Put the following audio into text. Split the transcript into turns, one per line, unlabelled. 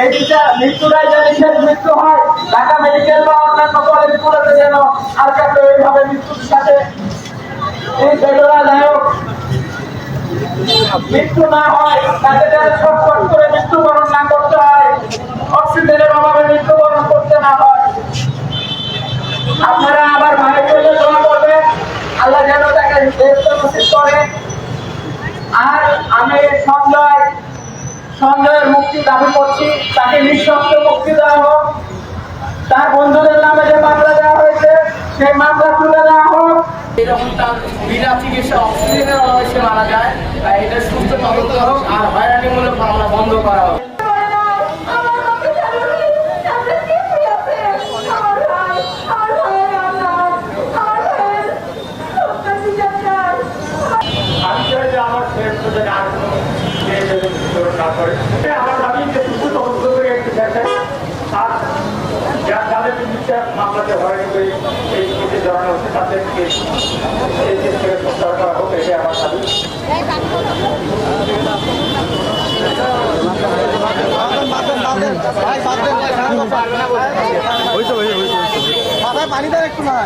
এই বিচার যেন শেষ মৃত্যু হয়, ঢাকা মেডিকেল বা অন্যান্য কলেজগুলোতে যেন আর কাউকে ওইভাবে মৃত্যুর সাথে মৃত্যু না হয় তাদের করে মৃত্যুবরণ না করতে হয়, অক্সিজেনের অভাবে মৃত্যুবরণ করতে না হয়। আপনারা আবার ভাইয়ের জন্য দোয়া করবেন, আল্লাহ যেন তাকে করে। আর আমি সঞ্জয়, সঞ্জয়ের দাবি করছি তাকে নিঃশব্দ মুক্তি দেওয়া হোক। তার বন্ধুদের নামে যে মামলা দেওয়া হয়েছে সেই মামলা তুলে দেওয়া হোক।
এরকম তার বিনা চিকিৎসা অক্সিজেনের অভাবে সে মারা যায় তাই এটা সুস্থ তদন্ত হোক আর হয়রানিমূলক মামলা বন্ধ করা হোক।
আমার
শেষ আর কোনো করে আমার দাবি যে শুধু তদন্ত দেখেন আর যার যাদের বিরুদ্ধে মামলাতে হয়রানি করে এই কেসে জড়ানো হচ্ছে তাদেরকে এই কেস থেকে প্রত্যাহার করা হোক এটাই আমার দাবি।
মাথায় পানি দেয় একটু না